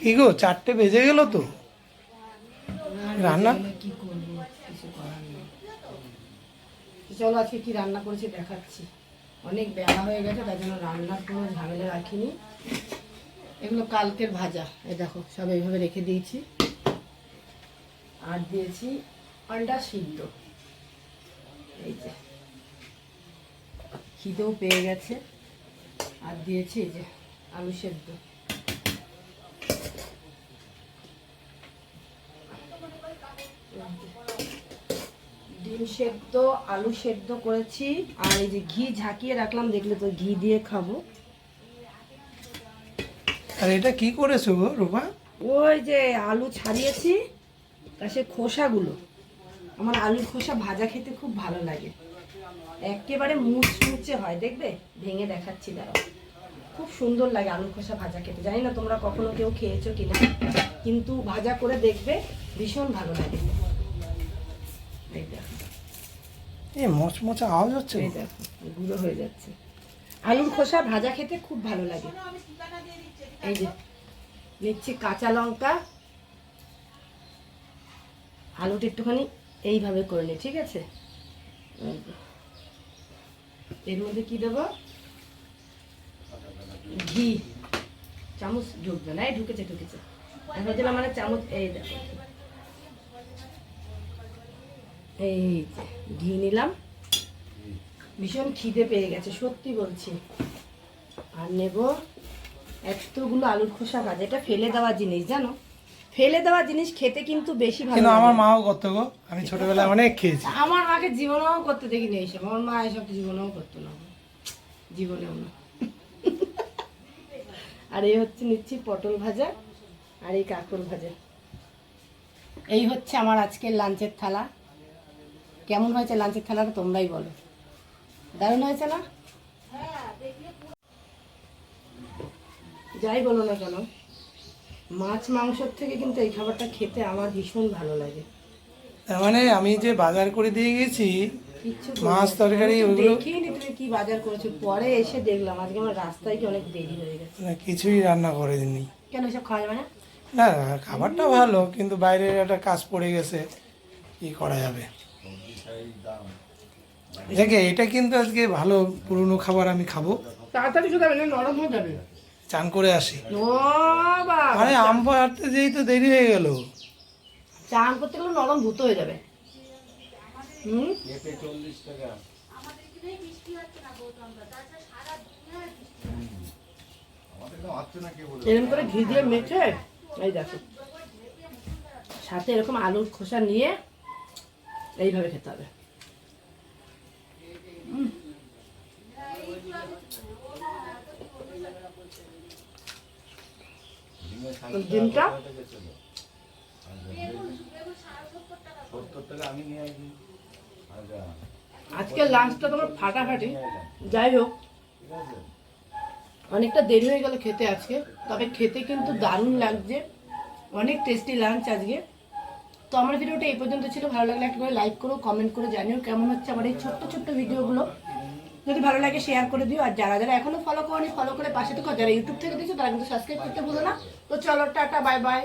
কি গো, চারটে বেজে গেল তো? রান্না? করব কিছু করার নেই চলো আজকে কি রান্না করেছি দেখাচ্ছি। অনেক বেলা হয়ে গেছে, তাই জন্য রান্নার কোনো ঝামেলা রাখিনি। এগুলো কালকের ভাজা, এই দেখো, সব এইভাবে রেখে দিয়েছি। আর দিয়েছি আন্ডা সিদ্ধ। এই যে, খিদেও পেয়ে গেছে। আর দিয়েছি এই যে আলু সেদ্ধ। ডিম সেদ্ধ আলু সেদ্ধ করেছি। আর এই যে ঘি ঝাঁকিয়ে রাখলাম দেখলে তো ঘি দিয়ে খাব। আর এটা কি করেছ গো রূপা? ওই যে আলু ছাড়িয়েছি তা সে খোসাগুলো। আমার আলুর খোসা ভাজা খেতে খুব ভালো লাগে। একেবারে মুচমুচে হয় দেখবে? ভেঙে দেখাচ্ছি দাঁড়াও। খুব সুন্দর লাগে আলুর খোসা ভাজা খেতে। জানি না তোমরা কখনো কেউ খেয়েছো কিনা কিন্তু ভাজা করে দেখবে ভীষণ ভালো লাগে। এই দেখো এ মচমচা আওয়াজ হচ্ছে এই দেখো গুঁড়ো হয়ে যাচ্ছে। আলুর খোসা ভাজা খেতে খুব ভালো লাগে। এই যে নিচ্ছি কাঁচা লঙ্কা। আলুটা একটুখানি এইভাবে করে নি ঠিক আছে? এর মধ্যে কি দেবো? ঘি। চামচ ঢুকবে না এই ঢুকেছে ঢুকেছে। আমি ভাবছিলাম মানে চামচ এই দেখো। এই ঘি নিলাম। ভীষণ খিদে পেয়ে গেছে সত্যি বলছি। আর নেব এতগুলো আলুর খোসা ভাজা। এটা ফেলে দেওয়া জিনিস জানো? ফেলে দেওয়া জিনিস খেতে কিন্তু বেশি ভালো আমার মাও করতো গো। আমি ছোটবেলায় অনেক খেয়েছি। আমার মাকে জীবনেও করতে দেখিনি এইসব। আমার মা এসব জীবনেও করতো না। জীবনেও না। আর এই হচ্ছে নিচ্ছি পটল ভাজা আর এই কাঁকড় ভাজা। এই হচ্ছে আমার আজকের লাঞ্চের থালা। কেমন হয়েছে লাঞ্চের থালাটা তোমরাই বলো। দারুণ হয়েছে না? যাই বলো না কেন মাছ মাংসর থেকে কিন্তু এই খাবারটা খেতে আমার ভীষণ ভালো লাগে। তার মানে আমি যে বাজার করে দিয়ে গেছি মাছ তরকারি ওগুলো দেখিনি তুমি কি বাজার করেছ। পরে এসে দেখলাম আজকে আমার রাস্তায় কি অনেক দেরি হয়ে গেছে। না, কিছুই রান্না করে দিননি কেন এসব খাওয়া যাবে না? না খাবারটা ভালো কিন্তু বাইরের একটা কাজ পড়ে গেছে কি করা যাবে? দেখে এটা কিন্তু আজকে ভালো পুরনো খাবার আমি খাব। তাড়াতাড়ি শুধু না নরম হয়ে যাবে। চান করে আসি। আরে আম পাড়তে যেই তো দেরি হয়ে গেল। চান করতে গেলে নরম ভূত হয়ে যাবে। হুম? এরকম করে ঘি দিয়ে মেখে এই দেখো। সাথে এরকম আলুর খোসা নিয়ে এইভাবে খেতে হবে। ডিমটা? আজকে লাঞ্চটা তোমার ফাটাফাটি। যাই হোক অনেকটা দেরি হয়ে গেল খেতে আজকে তবে খেতে কিন্তু দারুণ লাগছে। অনেক টেস্টি লাঞ্চ আজকে। তো আমার ভিডিওটা এই পর্যন্ত ছিল। ভালো লাগলে একটা করে লাইক করো কমেন্ট করে জানিও কেমন হচ্ছে আমার এই ছোট্ট ছোট্ট ভিডিওগুলো। যদি ভালো লাগে শেয়ার করে দিও। আর যারা যারা এখনও ফলো করি ফলো করে পাশে থেকে যারা ইউটিউব থেকে দিচ্ছ তারা কিন্তু সাবস্ক্রাইব করতে ভুলো না। তো চলো, টাটা বাই বাই